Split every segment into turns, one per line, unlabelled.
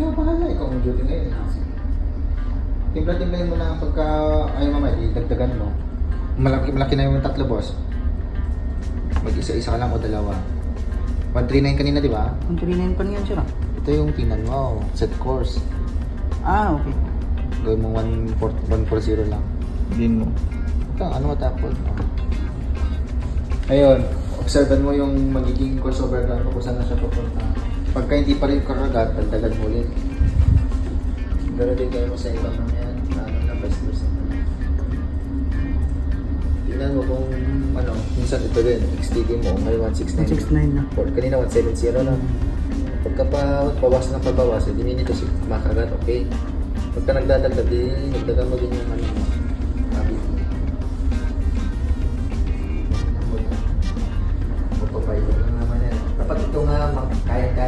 Ikaw bahala, ikaw ang duty ngayon. Timpla-timplahin mo na pagka ayaw mamaya, idagdagan mo. Malaki, malaki na yung tatlo, boss. Mag-isa-isa ka lang o dalawa. 139 kanina, di ba?
Kung 39 pa niyan siya.
Ito yung tinan mo, set course.
Ah, okay.
Gawin mo 140 lang.
Din mo.
Ito, ano matapos? Ayun, observan mo yung magiging crossover gun kung saan na siya pupunta. Pagka hindi pa rin kakagat, dagdagan mo ulit. Pero din kayo mo sa ibang mga yan, ano na, vice versa. Tingnan mo kung ano, minsan ito din, XTD mo, may 169.
169 na.
Or kanina 170 na. Pagka pa bawas ng pabawas, hindi minito si makagat, okay? Pagka nagdadagdag, di nagdagan mo din yung ano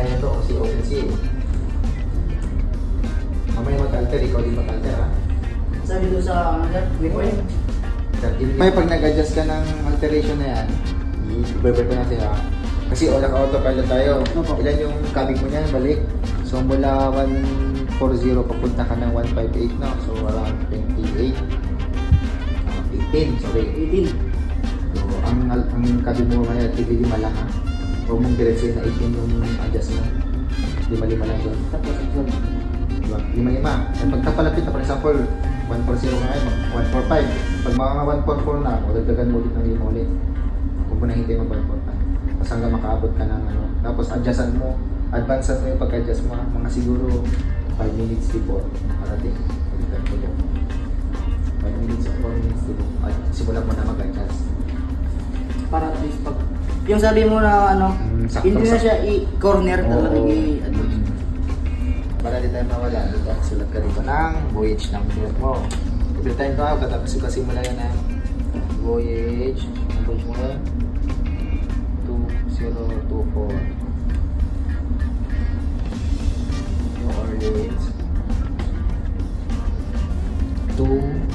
kaya-kaya ito kasi OpenC. Mamaya mag-alter, ikaw din mag-alter ha.
Sabi doon sa ano dyan, waypoint.
May pag nag-adjust ka ng alteration na yan, i-beber ko natin ha. Kasi o naka-autopilot tayo.
Opo.
Ilan yung cabin mo niyan, balik. So mula 140 papunta ka ng 158 na. So around 28. Ah, 18, sorry.
18.
So ang, ang cabin mo kaya lima lang ha. Huwag mong diretso na 18 yung adjust mo. Lima-lima lang doon.
Tapos ito.
Diba? Lima-lima. At pagkapalapit na, for example, 140 ka ngayon, 145. Pag mga 144 na, o dagdagan mo ulit ng lima ulit. Huwag mo na hintay mag 145. Tapos hanggang makaabot ka ng ano. Tapos adjustan mo, advancean mo yung pag-adjust mo. Mga siguro 5 minutes before nakarating. Pagkat mo doon. 5 minutes or 4 minutes before. At simulan mo na mag-adjust.
Para at least pag... Yung sabi mo na ano,
Mm, sakto,
hindi na
sakto.
siya i-corner talaga
Oo.
i-adjust.
Para di tayo mawala, dito, sulat ka dito ng voyage number mo. Every time to, katapos yung kasimula yan na voyage, ang voyage mo yan? 2024. New Orleans. 2